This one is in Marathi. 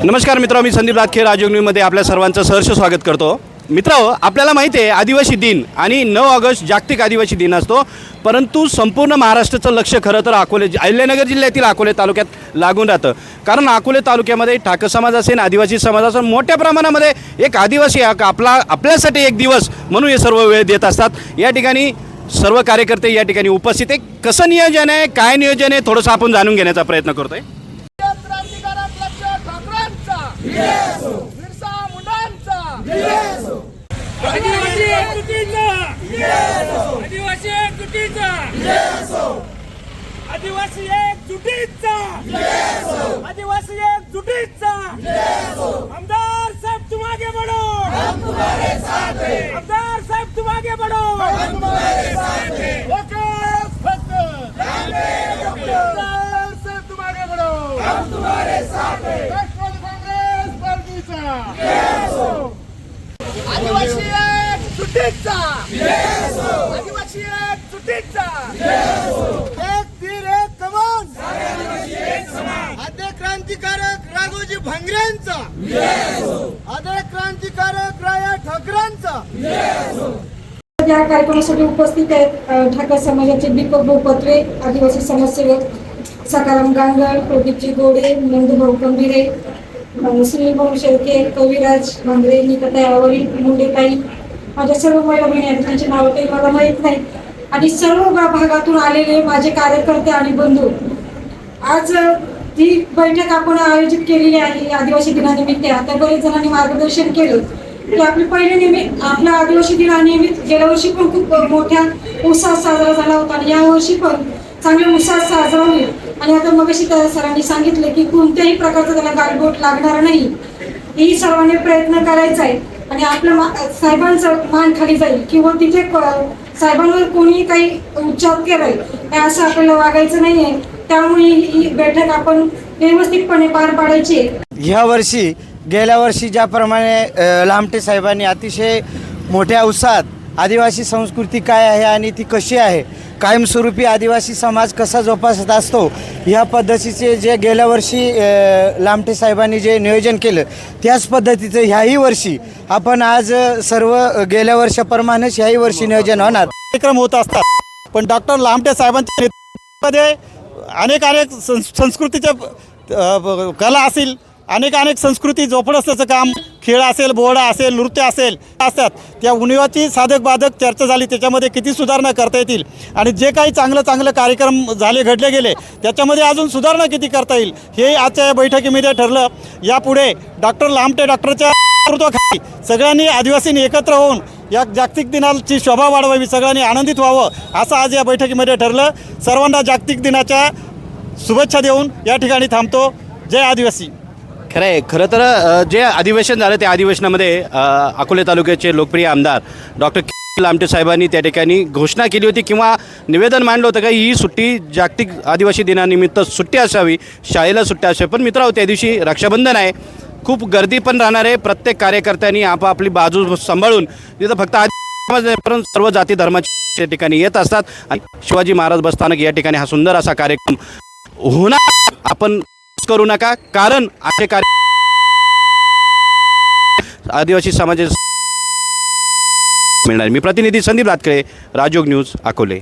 नमस्कार मित्र मी संदीप रातखे न्यूजमध्ये आपल्या सर्वांचं सहर्ष स्वागत करतो. मित्र आपल्याला माहिती आहे आदिवासी दिन आणि नऊ ऑगस्ट जागतिक आदिवासी दिन असतो. परंतु संपूर्ण महाराष्ट्राचं लक्ष खरं तर अकोले अहिल्यानगर जिल्ह्यातील अकोले तालुक्यात लागून राहतं. कारण अकोले तालुक्यामध्ये ठाकर समाज असेल आदिवासी समाज असेल मोठ्या प्रमाणामध्ये एक आदिवासी आपला आपल्यासाठी एक दिवस म्हणून हे सर्व वेळ देत असतात. या ठिकाणी सर्व कार्यकर्ते या ठिकाणी उपस्थित आहे कसं नियोजन आहे काय नियोजन आहे थोडंसं आपण जाणून घेण्याचा प्रयत्न करतो आहे लक्ष ठाकरेंचा बिरसा मुंडांचा आदिवासी एकजुटीचा आदिवासी एकजुटीचा आदिवासी आदिवासी एकजुटीचा आमदार साहेब तुम आगे बढ़ो. आमदार साहेब तुम आगे बढ़ो आमदार साहेब तुम आगे बढ़ो आदिवासी एक सुट्टीचा आदिवासी एक सुट्टीचा एक तीर एक कमान आद्य क्रांतिकारक राघोजी भांगऱ्यांचा. आद्य क्रांतिकारक राया ठाकरांचा. या कार्यक्रमासाठी उपस्थित आहेत ठाकर समाजाचे दीपक भोपत्रे आदिवासी समाजसेवक सकाराम गांगड प्रदीपजी गोडे नंदूभाऊ गंभीरे सुनील भाऊ शेळके कविराज भांगरे निकता यावरी मुंडेताई माझ्या सर्व महिला बहिणी आहेत त्यांची नावं काही मला माहीत नाही. आणि सर्व भागातून आलेले माझे कार्यकर्ते आणि बंधू आज ही बैठक आपण आयोजित केलेली आहे आदिवासी दिनानिमित्त. आता बरेच जणांनी मार्गदर्शन केलं. की आपली पहिले निमित्त आपल्या आदिवासी दिनानिमित्त गेल्या वर्षी पण खूप मोठ्या उत्साहात साजरा झाला होता. आणि यावर्षी पण चांगल्या उत्साहात साजरा होईल. आणि आता मगाशी त्या सरांनी सांगितलं की कोणत्याही प्रकारचं त्याला गालबोट लागणार नाही. ही सर्वांनी प्रयत्न करायचा आहे. आणि आपलं मा- साहेबांचं मान खाली जाईल. किंवा तिथे साहेबांवर कोणी काही उच्चार केलाय हे असं आपल्याला वागायचं नाही आहे त्यामुळे ही बैठक आपण व्यवस्थितपणे पार पाडायची आहे. ह्या वर्षी गेल्या वर्षी ज्याप्रमाणे लामटे साहेबांनी अतिशय मोठ्या उत्साहात आदिवासी संस्कृती काय आहे आणि ती कशी आहे कायमस्वरूपी आदिवासी समाज कसा जोपासत असतो ह्या पद्धतीचे जे गेल्या वर्षी लामटे साहेबांनी जे नियोजन केलं त्याच पद्धतीचं ह्याही वर्षी आपण आज सर्व गेल्या वर्षाप्रमाणेच ह्याही वर्षी नियोजन होणार. कार्यक्रम होत असतात पण डॉक्टर लामटे साहेबांच्या नेतृत्वामध्ये अनेक अनेक संस संस्कृतीच्या कला असेल अनेक अनेक संस्कृती जोपडसण्याचं काम खेळ असेल बोहडा असेल नृत्य असेल असतात. त्या उणिवाची साधक बाधक चर्चा झाली त्याच्यामध्ये किती सुधारणा करता येतील? आणि जे काही चांगलं चांगलं कार्यक्रम झाले घडले गेले त्याच्यामध्ये अजून सुधारणा किती करता येईल? हे आजच्या या बैठकीमध्ये ठरलं. यापुढे डॉक्टर लामटे डॉक्टरच्या नेतृत्वाखाली सगळ्यांनी आदिवासींनी एकत्र होऊन या जागतिक दिनाची शोभा वाढवावी सगळ्यांनी आनंदित व्हावं असं आज या बैठकीमध्ये ठरलं. सर्वांना जागतिक दिनाच्या शुभेच्छा देऊन या ठिकाणी थांबतो. जय आदिवासी. खरं आहे खरं तर जे अधिवेशन झालं त्या अधिवेशनामध्ये अकोले तालुक्याचे लोकप्रिय आमदार डॉक्टर लामटे साहेबांनी त्या ठिकाणी घोषणा केली होती किंवा निवेदन मांडलं होतं का ही सुट्टी जागतिक आदिवासी दिनानिमित्त सुट्टी असावी शाळेला सुट्टी असावी. पण मित्रांनो त्या दिवशी रक्षाबंधन आहे. खूप गर्दी पण राहणार आहे. प्रत्येक कार्यकर्त्यांनी आपापली बाजू सांभाळून तिथं फक्त परंतु सर्व जाती धर्माच्या ठिकाणी येत असतात. आणि शिवाजी महाराज बसस्थानक या ठिकाणी हा सुंदर असा कार्यक्रम होणार. आपण करू नका कारण असे कार्य आदिवासी समाजाचे मिळणार. मी प्रतिनिधी संदीप रातकडे राजयोग न्यूज अकोले.